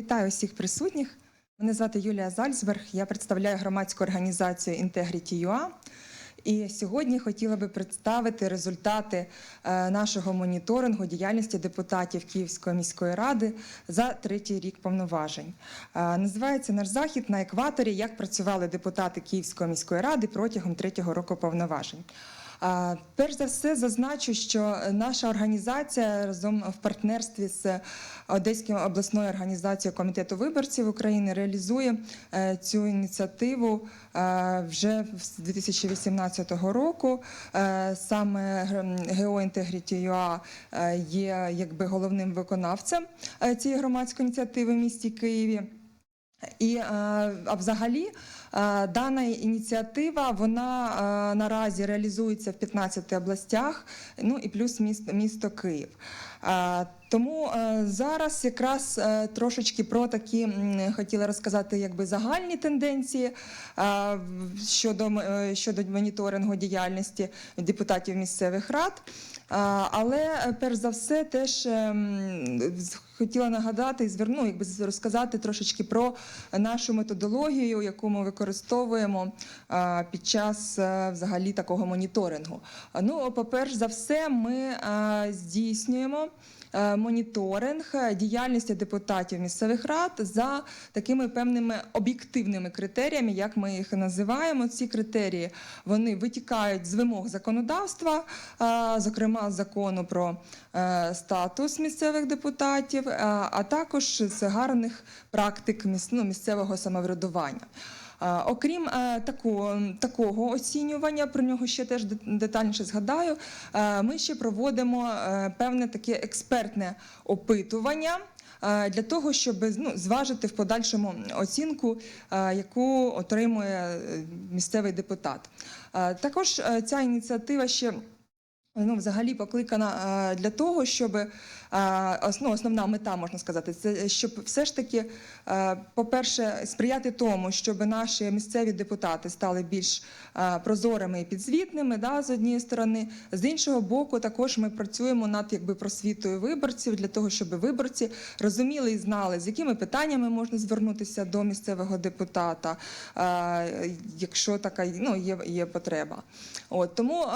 Вітаю усіх присутніх. Мене звати Юлія Зальцберг. Я представляю громадську організацію Integrity.ua. І сьогодні хотіла би представити результати е, нашого моніторингу діяльності депутатів Київської міської ради за третій рік повноважень. Е, Називається наш захід на екваторі, як працювали депутати Київської міської ради протягом третього року повноважень. Перш за все зазначу, що наша організація разом в партнерстві з Одеською обласною організацією комітету виборців України реалізує е, цю ініціативу е, вже з 2018 року. Е, Саме ГО е, є якби головним виконавцем цієї громадської ініціативи в місті Києві. І е, а взагалі е, дана ініціатива вона е, наразі реалізується в 15 областях, ну і плюс місто, місто Київ. Тому зараз якраз трошечки про такі хотіла розказати якби загальні тенденції щодо, щодо моніторингу діяльності депутатів місцевих рад. Але перш за все, теж ем, хотіла нагадати і зверну, якби розказати трошечки про нашу методологію, яку ми використовуємо під час е, взагалі такого моніторингу. Ну, по-перше за все, ми здійснюємо. Е, Моніторинг діяльності депутатів місцевих рад за такими певними об'єктивними критеріями, як ми їх називаємо. Ці критерії вони витікають з вимог законодавства, е, зокрема закону про е, статус місцевих депутатів, а також з гарних практик ну, місцевого самоврядування. Окрім е, такого оцінювання, про нього ще теж детальніше згадаю. е, Ми ще проводимо е, певне таке експертне опитування. Для того щоб ну, зважити в подальшому оцінку, яку отримує місцевий депутат. Також ця ініціатива ще ну, взагалі покликана для того, щоб ну, основна мета, можна сказати, це щоб все ж таки, е, по-перше, сприяти тому, щоб наші місцеві депутати стали більш е, прозорими і підзвітними, да, з однієї сторони. З іншого боку, також ми працюємо над якби просвітою виборців для того, щоб виборці розуміли і знали, з якими питаннями можна звернутися до місцевого депутата, е, якщо така ну, є, є потреба. От тому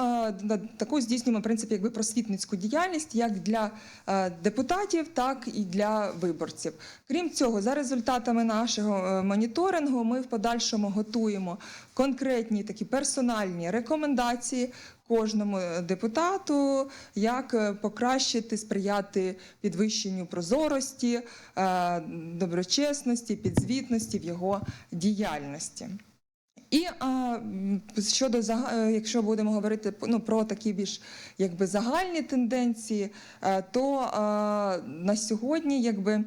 таку здійснюємо в принципі якби просвітницьку діяльність як для депутатів, так і для виборців. Крім цього, за результатами нашого е, моніторингу, ми в подальшому готуємо конкретні такі персональні рекомендації. Кожному е, депутату, як е, покращити, сприяти підвищенню прозорості, доброчесності, підзвітності в його діяльності. І а, щодо е, якщо будемо говорити ну, про такі більш якби загальні тенденції, е, то а, на сьогодні, якби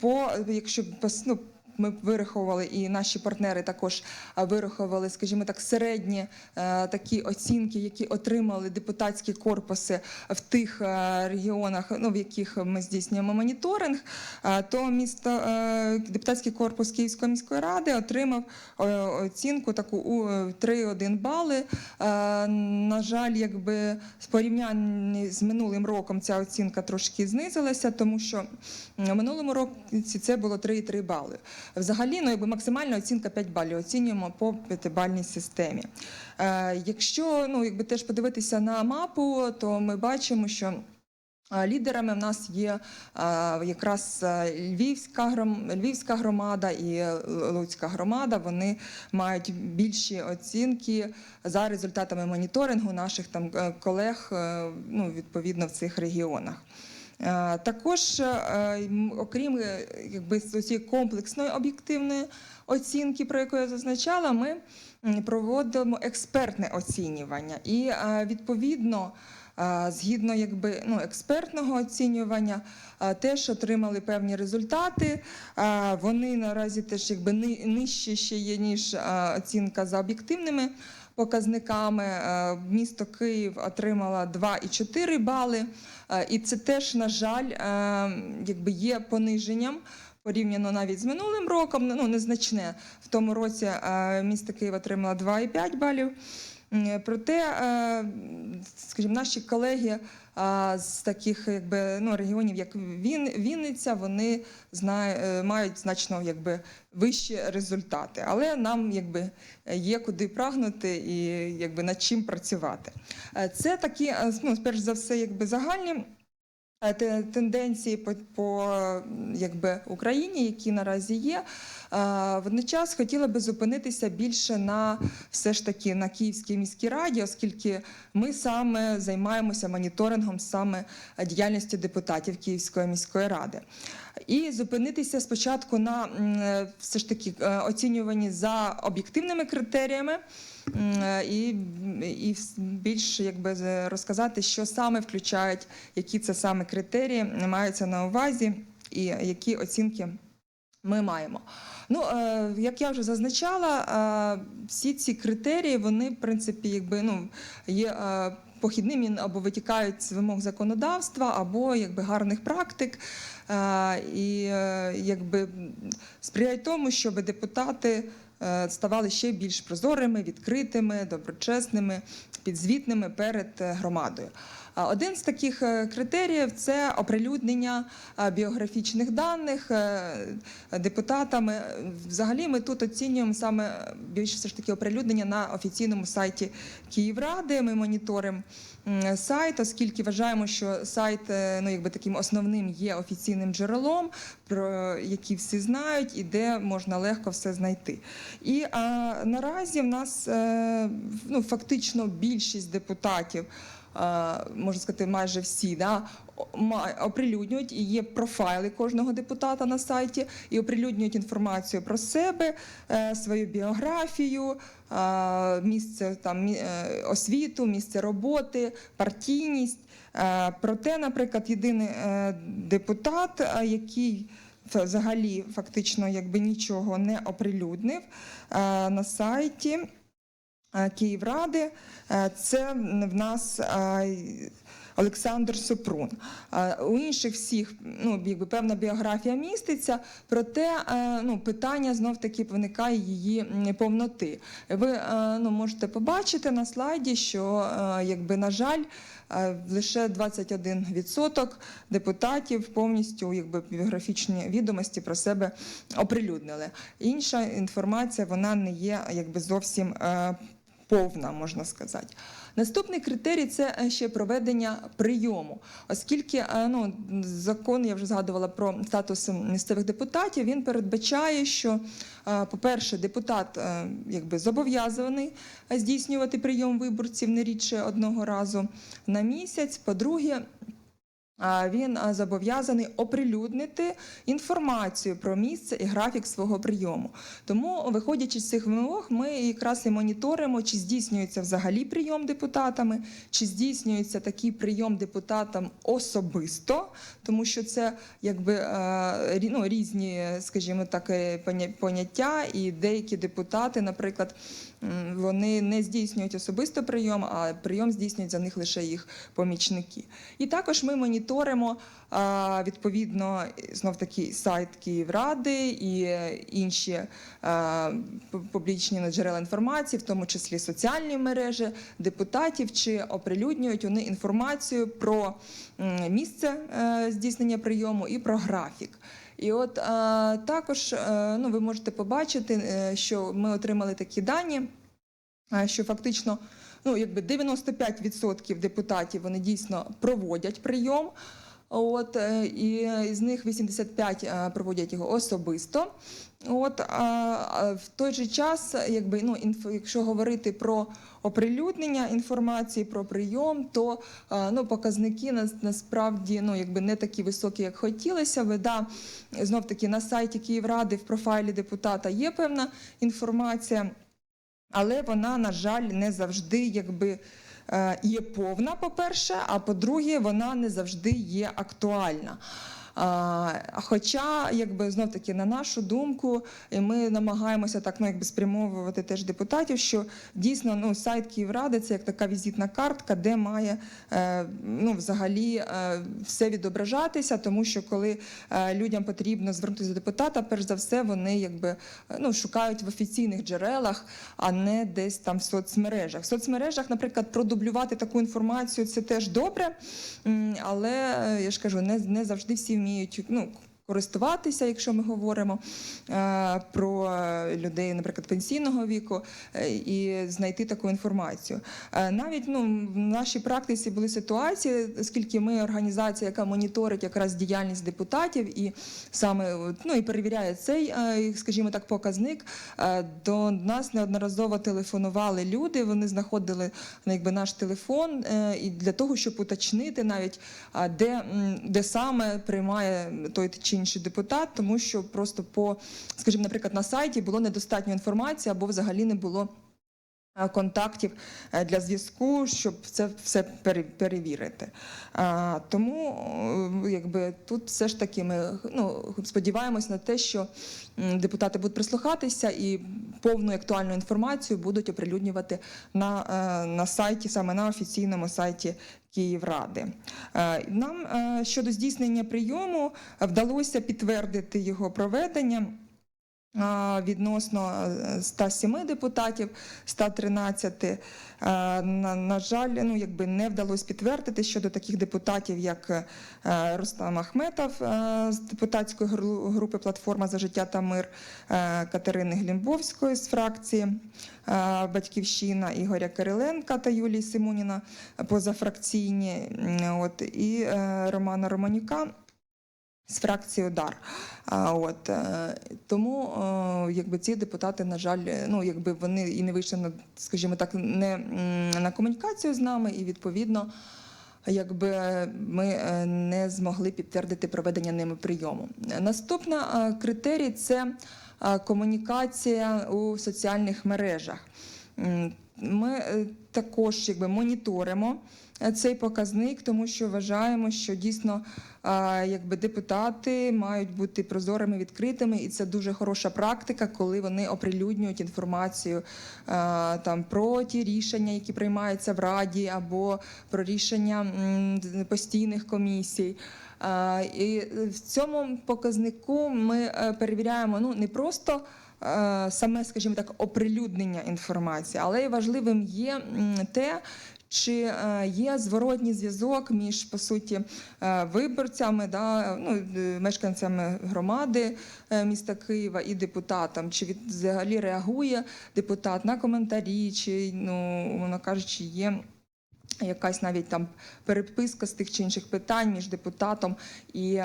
по якщо ну, ми вирахували, і наші партнери також вирахували, скажімо так, середні е, такі оцінки, які отримали депутатські корпуси в тих е, регіонах, ну в яких ми здійснюємо моніторинг. То місто е, депутатський корпус Київської міської ради отримав оцінку таку у е, 3,1 бали. На жаль, якби в порівнянні з минулим роком ця оцінка трошки знизилася, тому що минулому році це було 3,3 бали. Взагалі, ну якби максимальна оцінка 5 балів. Оцінюємо по п'ятибальній системі. Е, Якщо ну якби теж подивитися на мапу, то ми бачимо, що Лідерами в нас є якраз Львівська, Львівська громада і Луцька громада. Вони мають більші оцінки за результатами моніторингу наших там е, колег, е, ну, відповідно в цих регіонах. Е, Також, е, окрім е, якби цієї комплексної об'єктивної оцінки, про яку я зазначала, ми проводимо експертне оцінювання і відповідно. Згідно якби ну експертного оцінювання, теж отримали певні результати. Вони наразі теж якби нижче ще є ніж оцінка за об'єктивними показниками. Місто Київ отримало 2,4 бали, і це теж, на жаль, якби є пониженням. Порівняно навіть з минулим роком, ну незначне. В тому році місто Київ отримало 2,5 балів. Проте, е, скажімо, наші колеги а, з таких якби, ну, регіонів, як Він, Вінниця, вони знає, е, мають значно якби, вищі результати. Але нам якби, є куди прагнути і якби, над чим працювати. Е, Це такі, е, ну, перш за все, якби, загальні. Тенденції по, по якби, Україні, які наразі є, Водночас хотіла би зупинитися більше на все ж таки на Київській міській раді, оскільки ми саме займаємося моніторингом саме діяльності депутатів Київської міської ради. І зупинитися спочатку на е, все ж таки е, оцінюванні за об'єктивними критеріями. е, І, і більш якби розказати, що саме включають, які це саме критерії маються на увазі, і які оцінки ми маємо. Ну, е, як я вже зазначала, е, всі ці критерії, вони, в принципі, якби, ну, є е, похідними або витікають з вимог законодавства, або якби, гарних практик. І якби, сприяють тому, щоб депутати ставали ще більш прозорими, відкритими, доброчесними, підзвітними перед громадою. Один з таких е, критеріїв це оприлюднення е, біографічних даних е, депутатами. Взагалі, ми тут оцінюємо саме більше все ж таки оприлюднення на офіційному сайті Київради. Ми моніторимо сайт, оскільки вважаємо, що сайт ну, якби таким основним є офіційним джерелом, про які всі знають і де можна легко все знайти. І а, наразі в нас ну, фактично більшість депутатів. Е, Можна сказати, майже всі да, оприлюднюють і є профайли кожного депутата на сайті, і оприлюднюють інформацію про себе, е, свою біографію, е, місце там освіту, місце роботи, партійність. Проте, наприклад, єдиний депутат, який взагалі фактично якби нічого не оприлюднив на сайті Київради, е, це в нас е, Олександр Супрун. Е, У інших всіх ну, якби певна біографія міститься, проте е, ну, питання знов таки виникає її повноти. Ви е, ну, можете побачити на слайді, що е, якби, на жаль, е, лише 21% депутатів повністю якби, біографічні відомості про себе оприлюднили. Інша інформація вона не є якби, зовсім е, повна, можна сказати. Наступний критерій це е, ще проведення прийому, оскільки е, ну, закон, я вже згадувала про статус місцевих депутатів, він передбачає, що, е, по-перше, депутат якби, зобов'язаний здійснювати прийом виборців не рідше одного разу на місяць. По-друге, він зобов'язаний оприлюднити інформацію про місце і графік свого прийому. Тому, виходячи з цих вимог, ми якраз і моніторимо, чи здійснюється взагалі прийом депутатами, чи здійснюється такий прийом депутатам особисто, тому що це якби е, ну, різні, скажімо так, е, поняття, і деякі депутати, наприклад, вони не здійснюють особисто прийом, а прийом здійснюють за них лише їх помічники. І також ми моніторимо а, відповідно знов таки сайт Київради і е, інші публічні джерела інформації, в тому числі соціальні мережі депутатів, чи оприлюднюють вони інформацію про місце е, здійснення прийому і про графік. І от також е, ну, ви можете побачити, е, що ми отримали такі дані, е, що фактично ну, якби 95% депутатів вони дійсно проводять прийом. От, е, і з них 85 е, проводять його особисто. От, а, в той же час, якби, ну, якщо говорити про оприлюднення інформації про прийом, то е, ну, показники нас, насправді ну, якби не такі високі, як хотілося би. Знов таки на сайті Київради в профайлі депутата є певна інформація, але вона, на жаль, не завжди якби. е, Є повна, по-перше, а по-друге, вона не завжди є актуальна. Хоча, якби знов таки, на нашу думку, і ми намагаємося так ну, якби спрямовувати теж депутатів, що дійсно ну, сайт Київради це як така візитна картка, де має е, ну, взагалі е, все відображатися, тому що коли е, людям потрібно звернутися до депутата, перш за все вони якби ну, шукають в офіційних джерелах, а не десь там в соцмережах. В соцмережах, наприклад, продублювати таку інформацію це теж добре, але я ж кажу, не, не завжди всі вміють. Ну, Користуватися, якщо ми говоримо е, про людей, наприклад, пенсійного віку, е, і знайти таку інформацію. Е, навіть ну, в нашій практиці були ситуації, оскільки ми організація, яка моніторить якраз діяльність депутатів і саме ну, і перевіряє цей, скажімо так, показник. До нас неодноразово телефонували люди. Вони знаходили ну, якби наш телефон і для того, щоб уточнити навіть де, де саме приймає той чи інший депутат, тому що просто по, скажімо, наприклад, на сайті було недостатньо інформації або взагалі не було. е, Контактів е, для зв'язку, щоб це все пере- перевірити. Тому е, якби тут все ж таки ми ну, сподіваємось на те, що депутати будуть прислухатися і повну актуальну інформацію будуть оприлюднювати на, на сайті, саме на офіційному сайті Київради. Е, Нам е, щодо здійснення прийому вдалося підтвердити його проведення. Відносно е, 107 депутатів, 113. Е, На, жаль, ну якби не вдалося підтвердити щодо таких депутатів, як е, Рустам Ахметов е, з депутатської групи Платформа за життя та мир, е, Катерини Глімбовської з фракції е, Батьківщина, Ігоря Кириленка та Юлії Симоніна позафракційні, от, і е, Романа Романюка з фракції Удар. От, е, тому е, якби ці депутати, на жаль, е, ну якби вони і не вийшли на, скажімо так, не на комунікацію з нами, і відповідно. Якби ми не змогли підтвердити проведення ними прийому. Наступна критерій це комунікація у соціальних мережах. Ми також якби моніторимо цей показник, тому що вважаємо, що дійсно якби депутати мають бути прозорими, відкритими, і це дуже хороша практика, коли вони оприлюднюють інформацію там про ті рішення, які приймаються в раді, або про рішення постійних комісій. І в цьому показнику ми е, перевіряємо ну не просто. е, Саме, скажімо так, оприлюднення інформації, але важливим є те, чи е, є зворотній зв'язок між по суті е, виборцями, да, ну, е, мешканцями громади міста Києва і депутатом, чи від, взагалі реагує депутат на коментарі, чи ну, воно кажучи, є. Якась навіть там переписка з тих чи інших питань між депутатом і,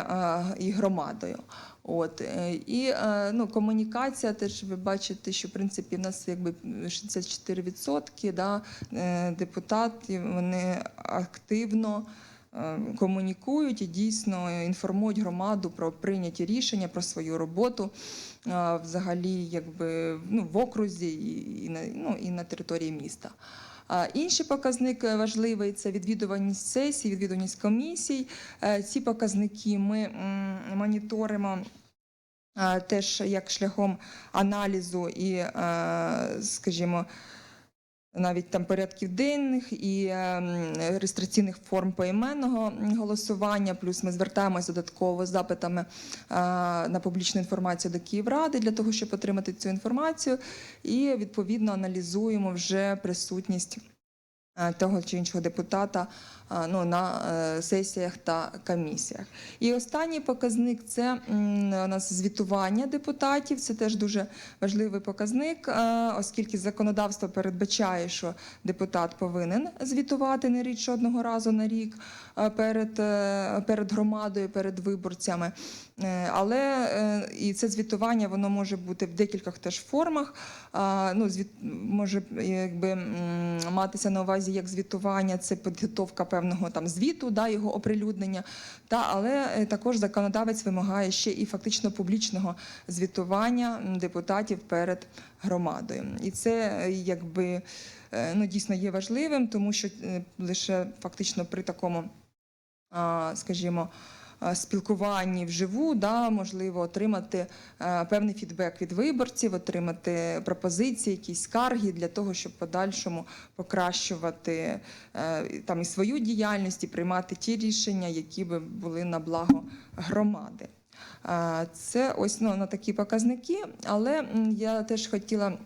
і громадою. От е, і е, ну, комунікація, теж ви бачите, що в принципі в нас якби 64% да, е, депутатів вони активно комунікують і дійсно інформують громаду про прийняті рішення, про свою роботу. Взагалі, якби ну, в окрузі і, на, ну, і на території міста. Інший показник е, важливий це відвідуваність сесій, відвідуваність комісій. Е, Ці показники ми моніторимо е, теж як шляхом аналізу і, скажімо, навіть там порядків денних і е, реєстраційних форм поіменного голосування. Плюс ми звертаємося додатково з запитами е, на публічну інформацію до Київради для того, щоб отримати цю інформацію, і відповідно аналізуємо вже присутність. Е, Того чи іншого депутата е, ну, на е, сесіях та комісіях. І останній показник це у нас звітування депутатів. Це теж дуже важливий показник, оскільки законодавство передбачає, що депутат повинен звітувати не рідше одного разу на рік перед, перед громадою, перед виборцями. Е, Але е, і це звітування воно може бути в декількох теж формах. Ну, звіт може якби матися на увазі як звітування, це підготовка певного там звіту, да, його оприлюднення. Та але е, також законодавець вимагає ще і фактично публічного звітування депутатів перед громадою. І це якби ну, дійсно є важливим, тому що лише фактично при такому, скажімо, спілкуванні вживу, да, можливо, отримати е, певний фідбек від виборців, отримати пропозиції, якісь скарги для того, щоб подальшому покращувати е, там і свою діяльність і приймати ті рішення, які би були на благо громади. Е, Це ось ну, на такі показники, але я теж хотіла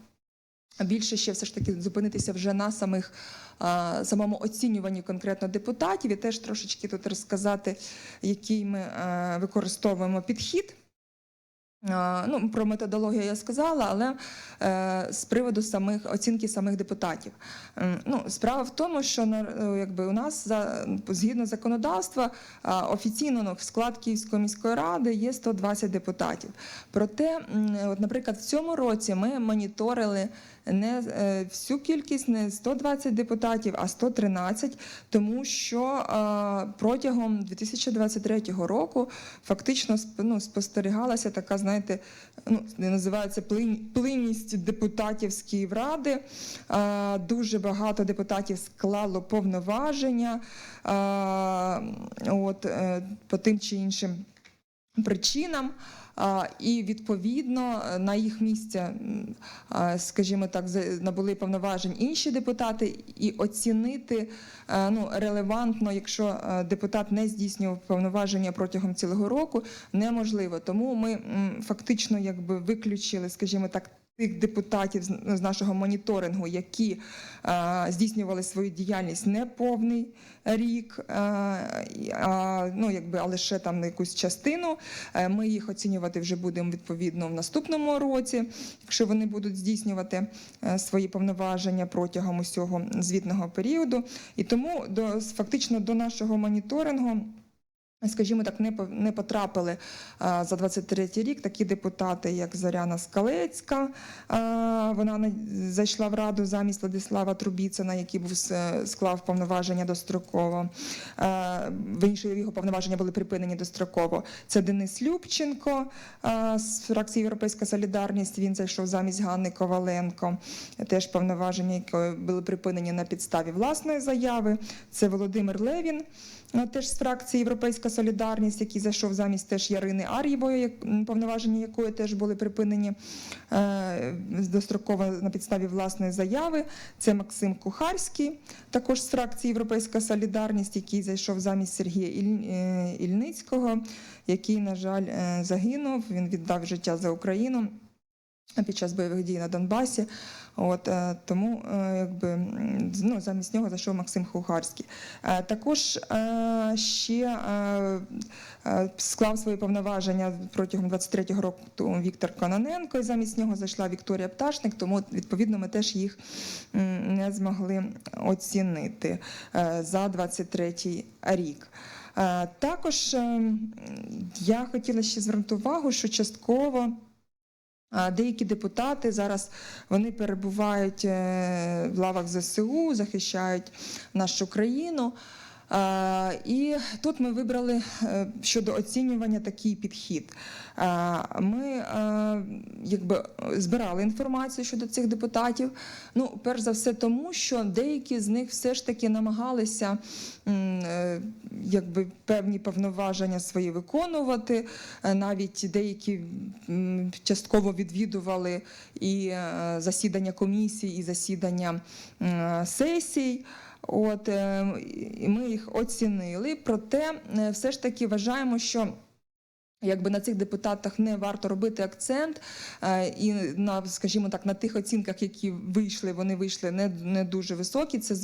більше ще все ж таки зупинитися вже на самих самому оцінюванні конкретно депутатів і теж трошечки тут розказати, який ми е, використовуємо підхід. Ну, про методологію я сказала, але е, з приводу самих оцінки самих депутатів. Ем, Ну, справа в тому, що на- е, якби у нас за згідно законодавства а, офіційно ну, склад Київської міської ради є 120 депутатів. Проте, м, от, наприклад, в цьому році ми моніторили не е, всю кількість, не 120 депутатів, а 113, тому що е, протягом 2023 року фактично ну, спостерігалася така, знаєте, ну, називається плин- плинність депутатів з Київради. Е, Дуже багато депутатів склало повноваження от, по тим чи іншим причинам. І відповідно на їх місце, скажімо так, набули повноважень інші депутати, і оцінити е, ну, релевантно, якщо е, депутат не здійснював повноваження протягом цілого року, неможливо. Тому ми фактично якби виключили, скажімо так. Тих депутатів з нашого моніторингу, які е, здійснювали свою діяльність не повний рік, е, а, ну, якби, а лише там на якусь частину. Е, Ми їх оцінювати вже будемо відповідно в наступному році, якщо вони будуть здійснювати е, свої повноваження протягом усього звітного періоду. І тому до фактично до нашого моніторингу. Скажімо так, не не потрапили за 23 рік такі депутати, як Зоряна Скалецька. Вона на- зайшла в раду замість Владислава Трубіцина, який був склав повноваження достроково. А, Вірніше, його повноваження були припинені достроково. Це Денис Любченко з фракції Європейська Солідарність. Він зайшов замість Ганни Коваленко. Теж повноваження, які були припинені на підставі власної заяви. Це Володимир Левін. Ну, Теж з фракції Європейська Солідарність, який зайшов замість теж Ярини Ар'євої, повноваження якої теж були припинені е, достроково на підставі власної заяви. Це Максим Кухарський, також з фракції Європейська Солідарність, який зайшов замість Сергія е, Ільницького, який, на жаль, е, загинув. Він віддав життя за Україну під час бойових дій на Донбасі. От е, тому, е, якби ну, замість нього зайшов Максим Хухарський. Е, Також ще склав свої повноваження протягом 23-го року Віктор Кононенко, і замість нього зайшла Вікторія Пташник, тому відповідно ми теж їх не змогли оцінити за 23-й рік. Також е, я хотіла ще звернути увагу, що частково. Деякі депутати зараз вони перебувають е, в лавах ЗСУ, захищають нашу країну. І тут ми вибрали е, щодо оцінювання такий підхід. Ми е, якби збирали інформацію щодо цих депутатів. Ну, перш за все, тому що деякі з них все ж таки намагалися е, якби певні повноваження свої виконувати. Навіть деякі частково відвідували і засідання комісій, і засідання сесій. От е, і ми їх оцінили. Проте, е, все ж таки вважаємо, що Якби на цих депутатах не варто робити акцент, е, і на, скажімо так, на тих оцінках, які вийшли, вони вийшли не, не дуже високі. Це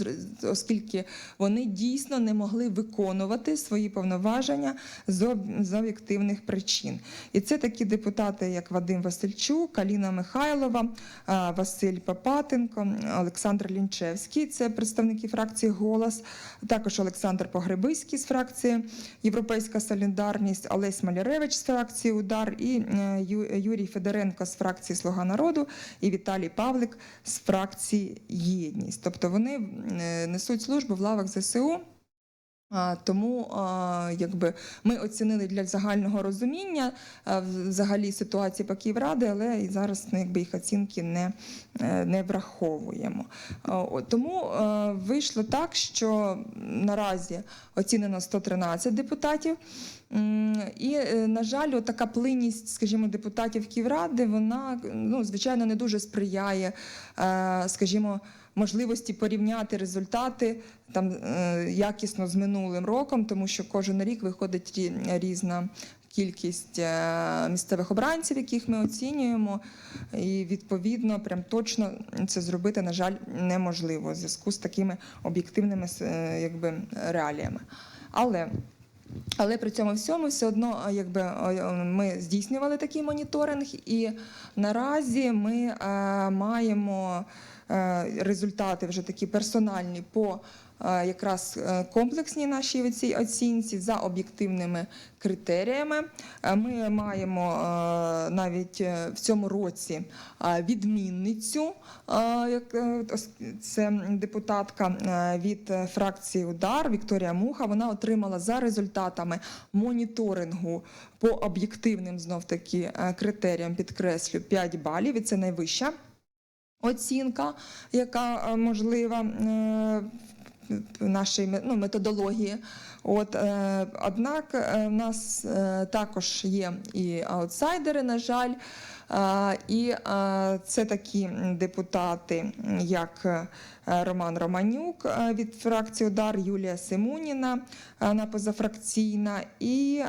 оскільки вони дійсно не могли виконувати свої повноваження з, з об'єктивних причин. І це такі депутати, як Вадим Васильчук, Аліна Михайлова, е, Василь Папатенко, Олександр Лінчевський. Це представники фракції Голос, також Олександр Погребиський з фракції Європейська Солідарність, Олесь Маляревич з фракції Удар і е, Юрій Федоренко з фракції Слуга народу і Віталій Павлик з фракції Єдність. Тобто вони е, несуть службу в лавах ЗСУ. Тому якби ми оцінили для загального розуміння взагалі ситуації по Київради, але і зараз ну, якби їх оцінки не, е, не враховуємо. Тому вийшло так, що наразі оцінено 113 депутатів. І, е, на жаль, така плинність, скажімо, депутатів Київради, вона ну, звичайно не дуже сприяє, е, скажімо, можливості порівняти результати там е, якісно з минулим роком, тому що кожен рік виходить різна. Кількість е, місцевих обранців, яких ми оцінюємо, і відповідно, прям точно це зробити, на жаль, неможливо в зв'язку з такими об'єктивними е, якби, реаліями. Але але при цьому всьому все одно якби, ми здійснювали такий моніторинг, і наразі ми маємо результати вже такі персональні по е, якраз е, комплексній нашій цій оцінці за об'єктивними критеріями. Е, Ми маємо е, навіть е, в цьому році е, відмінницю, е, як е, це депутатка е, від е, фракції Удар Вікторія Муха. Вона отримала за результатами моніторингу по об'єктивним знов таки е, критеріям, підкреслю 5 балів. І це найвища оцінка, яка е, можлива нашої в нашій ну, методології. От, е, однак е, в нас е, також є і аутсайдери, на жаль. І це такі депутати, як е, Роман Романюк е, від фракції Удар, Юлія Симоніна, е, вона позафракційна, і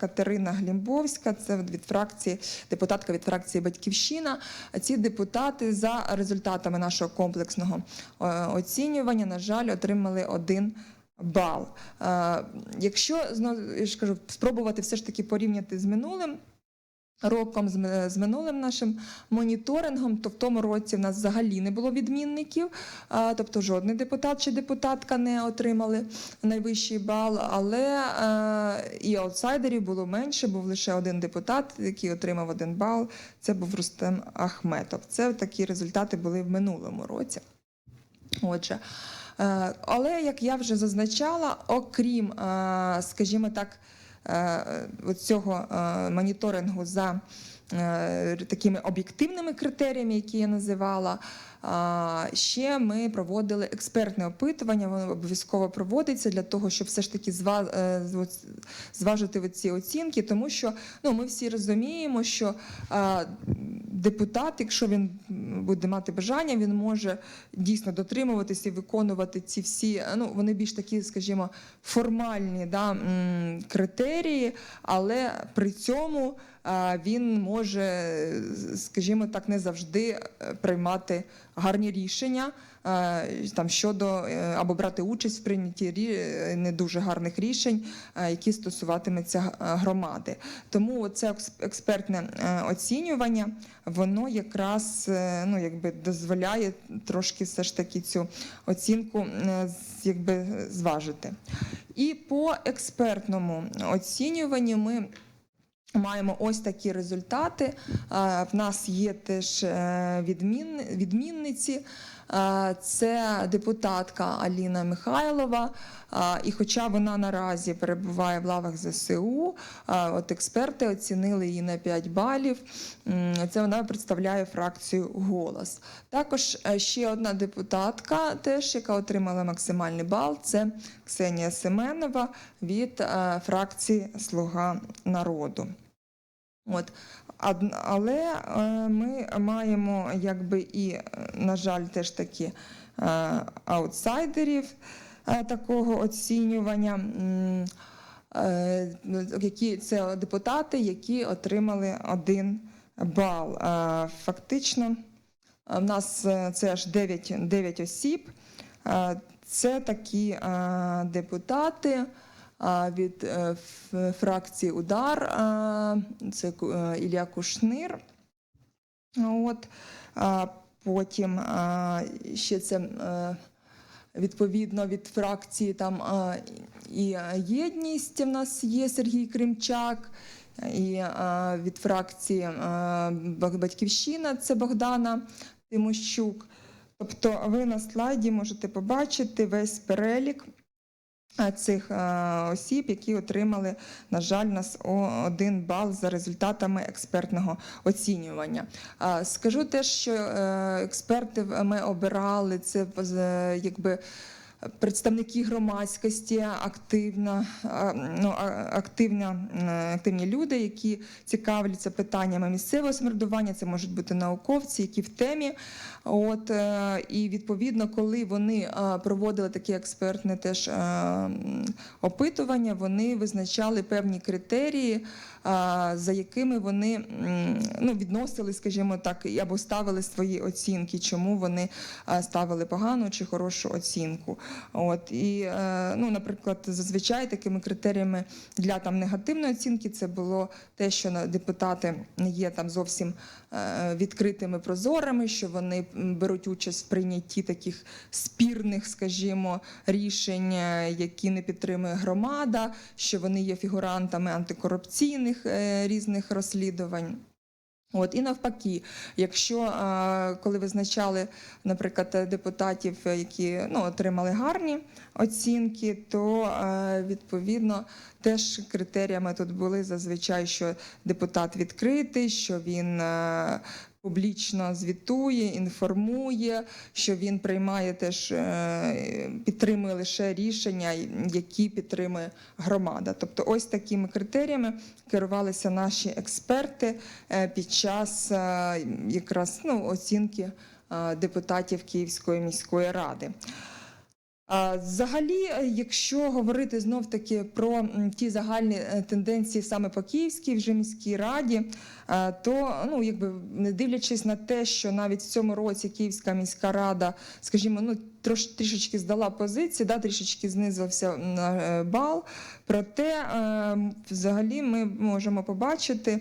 Катерина Глімбовська, це від фракції, депутатка від фракції Батьківщина. Ці депутати за результатами нашого комплексного оцінювання, на жаль, отримали один бал. Якщо знову я ж кажу, спробувати все ж таки порівняти з минулим. Роком з минулим нашим моніторингом, то в тому році в нас взагалі не було відмінників, тобто жодний депутат чи депутатка не отримали найвищий бал, але е, і аутсайдерів було менше, був лише один депутат, який отримав один бал. Це був Рустем Ахметов. Це такі результати були в минулому році. Отже, е, але як я вже зазначала, окрім, е, скажімо так, е, цього е, моніторингу за е, такими об'єктивними критеріями, які я називала. Ще ми проводили експертне опитування, воно обов'язково проводиться для того, щоб все ж таки е, зважити ці оцінки, тому що ну, ми всі розуміємо, що депутат, якщо він буде мати бажання, він може дійсно дотримуватися і виконувати ці всі, ну вони більш такі, скажімо, формальні да, критерії, але при цьому він може, скажімо так, не завжди е, приймати гарні рішення. е, Там щодо е, або брати участь в прийнятті е, не дуже гарних рішень, які стосуватимуться громади. Тому це екс- експертне оцінювання, воно якраз ну, якби дозволяє трошки все ж таки цю оцінку якби, зважити. І по експертному оцінюванню ми маємо ось такі результати. В нас є теж е, відмін, відмінниці. Це депутатка Аліна Михайлова. І хоча вона наразі перебуває в лавах ЗСУ, от експерти оцінили її на 5 балів. Це вона представляє фракцію Голос. Також е, ще одна депутатка, теж яка отримала максимальний бал, це Ксенія Семенова від е, фракції Слуга народу. От. Але е, ми маємо якби і, е, на жаль, теж такі е, аутсайдерів такого оцінювання, які це депутати, які отримали один бал. Фактично, в нас це аж 9, 9 осіб. Це такі депутати від е, фракції Удар, це е, Ілля Кушнир. От, потім ще це е, відповідно від фракції там і єдність в нас є Сергій Кримчак. І від фракції Батьківщина це Богдана Тимощук. Тобто ви на слайді можете побачити весь перелік цих осіб, які отримали, на жаль, нас один бал за результатами експертного оцінювання. Скажу теж, що е, експерти ми обирали це якби. Представники громадськості, активна, ну, активна, активні люди, які цікавляться питаннями місцевого самоврядування. Це можуть бути науковці, які в темі. От е, і відповідно, коли вони е, проводили такі експертне теж е, опитування, вони визначали певні критерії, за якими вони ну, відносили, скажімо так, або ставили свої оцінки, чому вони ставили погану чи хорошу оцінку. От і ну, наприклад, зазвичай такими критеріями для там негативної оцінки це було те, що депутати не є там зовсім відкритими прозорими, що вони беруть участь в прийнятті таких спірних, скажімо, рішень, е, які не підтримує громада, що вони є фігурантами антикорупційних е, різних розслідувань. От і навпаки, якщо е, коли визначали, наприклад, депутатів, які ну, отримали гарні оцінки, то відповідно теж критеріями тут були зазвичай, що депутат відкритий, що він публічно звітує, інформує, що він приймає теж е, підтримує лише рішення, які підтримує громада. Тобто, ось такими критеріями керувалися наші експерти е, під час е, якраз ну, оцінки депутатів Київської міської ради. Взагалі, е, якщо говорити знов таки про ті загальні е, тенденції саме по Київській вже міській раді, е, то ну якби не дивлячись на те, що навіть в цьому році Київська міська рада, скажімо, ну трош трішечки здала позиції, да, трішечки знизився е, бал. Проте, взагалі, ми можемо побачити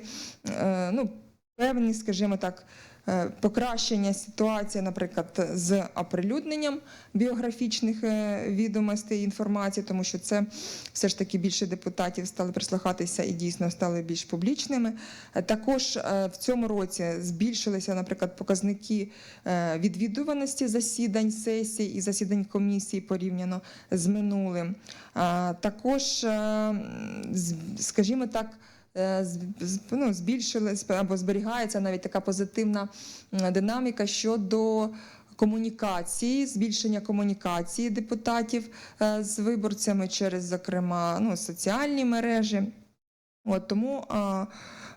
ну, певні, скажімо так. Е, Покращення ситуації, наприклад, з оприлюдненням біографічних е, відомостей і інформації, тому що це все ж таки більше депутатів стали прислухатися і дійсно стали більш публічними. Е, Також в цьому році збільшилися, наприклад, показники відвідуваності засідань сесій і засідань комісії порівняно з минулим. Також, скажімо так, ну, збільшилась або зберігається навіть така позитивна динаміка щодо комунікації, збільшення комунікації депутатів е, з виборцями через, зокрема, ну, соціальні мережі. От тому а,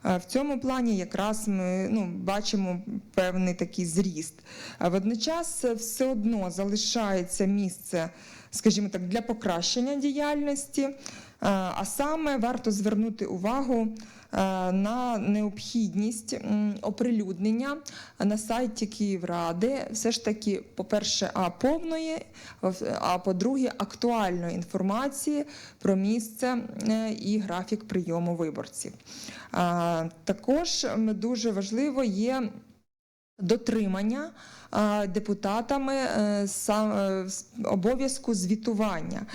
а, в цьому плані якраз ми ну, бачимо певний такий зріст. А водночас е, все одно залишається місце, скажімо так, для покращення діяльності. А а саме варто звернути увагу е, на необхідність оприлюднення на сайті Київради, все ж таки, по-перше, а повної, а по-друге, актуальної інформації про місце е, і графік прийому виборців. Також дуже важливо є дотримання депутатами е, е, обов'язку звітування.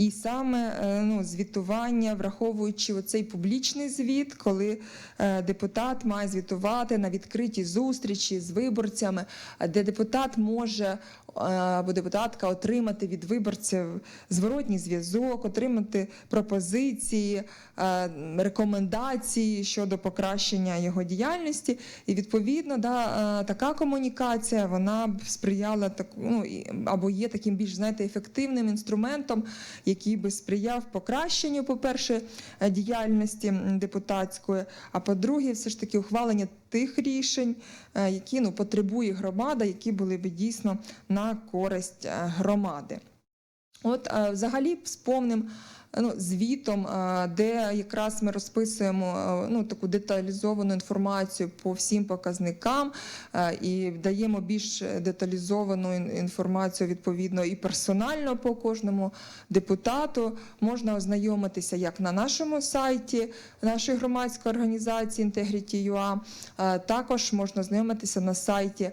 І саме е, ну, звітування, враховуючи оцей публічний звіт, коли е, депутат має звітувати на відкритій зустрічі з виборцями, де депутат може е, або депутатка отримати від виборців зворотній зв'язок, отримати пропозиції, е, рекомендації щодо покращення його діяльності. І відповідно, да, е, така комунікація вона б сприяла таку, ну, або є таким більш знаєте, ефективним інструментом, який би сприяв покращенню, по-перше, е, діяльності депутатської, а по-друге, все ж таки ухвалення тих рішень, е, які ну, потребує громада, які були б дійсно на користь е, громади. От взагалі з ну, звітом, де якраз ми розписуємо ну, таку деталізовану інформацію по всім показникам і даємо більш деталізовану інформацію відповідно і персонально по кожному депутату. Можна ознайомитися як на нашому сайті нашої громадської організації Integrity.ua, також можна ознайомитися на сайті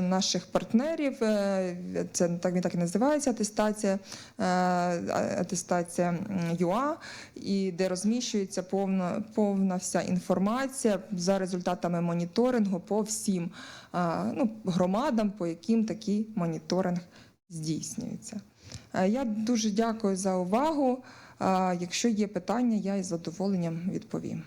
наших партнерів. е, Це так він так і називається атестація, е, атестація ЮА, і де розміщується повна, повна вся інформація за результатами моніторингу по всім ну, громадам, по яким такий моніторинг здійснюється. Е, Я дуже дякую за увагу. Якщо є питання, я із задоволенням відповім.